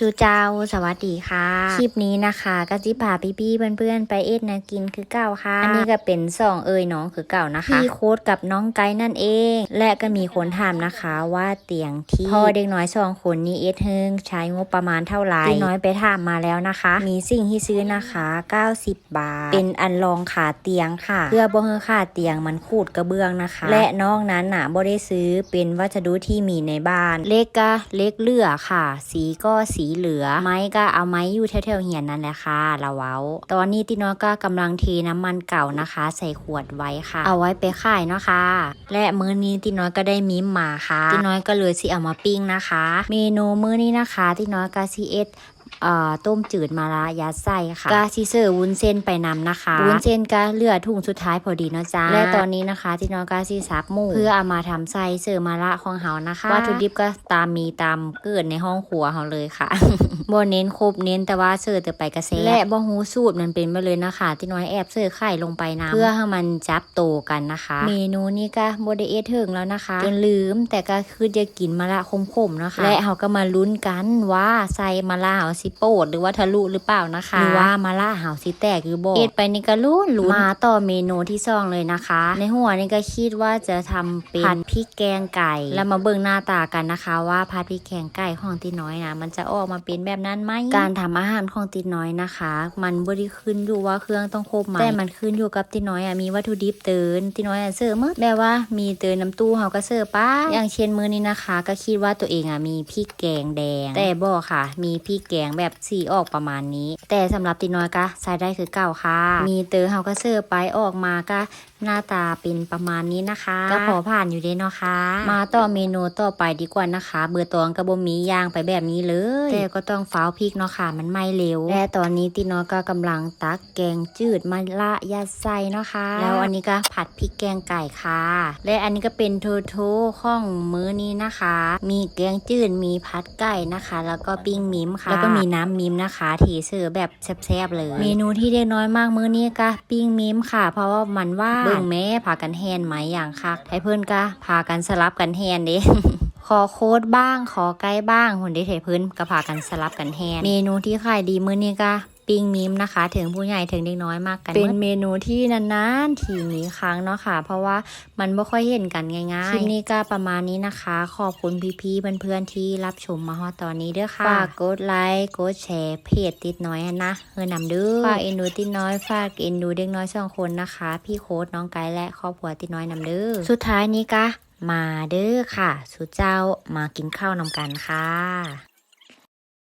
สุเจ้าสวัสดีค่ะ คลิปนี้นะคะก็จิพาพี่พี่ๆเพื่อนๆ ไปเอ็ดแนะกินคือเก่าค่ะ อันนี้ก็เป็นสองเอ่ยน้องคือเก่านะคะพี่โค้ดกับน้องไกด์นั่นเอง และก็มีคนถามนะคะว่าเตียงที่พ่อเด็กน้อยสองคนนี้เอ็ดเฮิงใช้งบประมาณเท่าไหร่พี่น้อยไปถามมาแล้วนะคะ มีสิ่งที่ซื้อนะคะ 90 บาท เป็นอันรองขาเตียงค่ะ เพื่อบ่ให้ขาเตียงมันขูดกระเบื้องนะคะ และนอกนั้นน่ะบ่ได้ซื้อเป็นวัสดุที่มีในบ้าน เล็กก็เล็กเหลือค่ะ สีก็สีเหลือ ไม้ก็เอาไม้อยู่แถวๆเหียนนั่นแหละค่ะละเว้า ตอนนี้ติน้อยก็กำลังเทน้ำมันเก่านะคะ ใส่ขวดไว้ค่ะ เอาไว้ไปขายเนาะค่ะ และมื้อนี้ติน้อยก็ได้มิมมาค่ะติน้อยก็เลยสิเอามาปิ้งนะคะ เมนูมื้อนี้นะคะติน้อยก็ซีเอ็ด ต้มจืดมาละยัดไส้ค่ะกาซิเซอร์วุ้นเส้นไปนำนะคะวุ้นเส้นก็เหลือถุงสุดท้ายพอดีเนาะจ้าและตอนนี้นะคะที่น้องกาซิซับหมูเพื่อเอามาทำไส้เสิร์ฟมาละของเฮานะคะวัตถุดิบก็ตามมีตามเกิดในห้องครัวเฮาเลยค่ะ บ่เน้นครบเน้นแต่ว่าเสิร์ฟแต่ไปกระเซและบ่ฮู้สูตรมันเป็นไปเลยนะคะ ที่น้อยแอบเสิร์ฟไข่ลงไปน้ำเพื่อให้มันจับโตกันนะคะ เมนูนี้ก็บ่ได้เอดถึงแล้วนะคะจนลืมแต่ก็คือจะกินมาละคมๆนะคะ และเฮาก็มาลุ้นกันว่าใส่มาละเฮาสิโปดหรือว่าทะลุหรือเปล่านะคะหรือว่ามาละเฮาสิแตกหรือบ่เอ็ดไปนี่ก็ลุ้นลุ้นมาต่อเมนูที่สองเลยนะคะ ในหัวนี่ก็คิดว่าจะทำเป็นผัดพริกแกงไก่ แล้วมาเบิ่งหน้าตากันนะคะ ว่าผัดพริกแกงไก่ของตีน้อยนะมันจะออกมาเป็นแบบนั้นไหมการทำอาหารของตีน้อยนะคะ มันบ่ได้ขึ้นอยู่ว่าเครื่องต้องครบไหมแต่มันขึ้นอยู่กับตีน้อยอะมีวัตถุดิบเตินตีน้อยอะเสิร์ฟหมดแบบว่ามีเตินน้ำตู้เฮาก็เสิร์ฟป้าอย่างเช่นมื้อนี้นะคะ ก็คิดว่าตัวเองอะมีพริกแกงแดง แต่บ่ค่ะ มีพริกแกงแบบสีออกประมาณนี้ แต่สำหรับตีน้อยก็ใส่ได้คือเก่าค่ะ มีเตอเฮาก็เสิร์ฟไปออกมาก็หน้าตาเป็นประมาณนี้นะคะ ก็พอผ่านอยู่เด้เนาะค่ะมาต่อเมนูต่อไปดีกว่านะคะ เบื่อตองกระบมีย่างไปแบบนี้เลยแต่ก็ต้องฟ้าวพริกเนาะค่ะ มันไม่เร็ว และตอนนี้ติน้อยก็กำลังตักแกงจืดมาละยัดใส่เนาะค่ะ แล้วอันนี้ก็ผัดพริกแกงไก่ค่ะ และอันนี้ก็เป็นโทโทของมื้อนี้นะคะ มีแกงจืดมีผัดไก่นะคะ แล้วก็ปิ้งมิมค่ะ แล้วก็มีน้ำมิมนะคะที่เสิร์ฟแบบแซ่บๆเลย เมนูที่เด็กน้อยมากมื้อนี้ก็ปิ้งมิมค่ะ เพราะว่ามันว่าเบิ่งแม่พากันแฮนไหมอย่างคักให้เพื่อนก็พากันสลับกันแฮนเด้ ขอโค้ดบ้าง ขอไกด์บ้าง หุ่นได้เทเพื่อนก็พากันสลับกันแฮนเมนูที่ขายดีมื้อนี้ก็ปิ้งมิมนะคะ ถึงผู้ใหญ่ถึงเด็กน้อยมากกัน เป็นเมนูที่นานๆทีมีครั้งเนาะค่ะ เพราะว่ามันไม่ค่อยเห็นกันง่ายๆคลิปนี้ก็ประมาณนี้นะคะ ขอบคุณพี่ๆเพื่อนๆที่รับชมมาฮอดตอนนี้ด้วยค่ะ ฝากกดไลค์กดแชร์เพจติดน้อยนะเฮอนำเด้อฝากเอ็นดูติดน้อยฝากเอ็นดูเด็กน้อยสองคนนะคะ พี่โค้ดน้องไกด์และครอบครัวติดน้อยนำเด้อสุดท้ายนี้ก็ มาเด้อค่ะสุเจ้ามากินข้าวนำกันค่ะ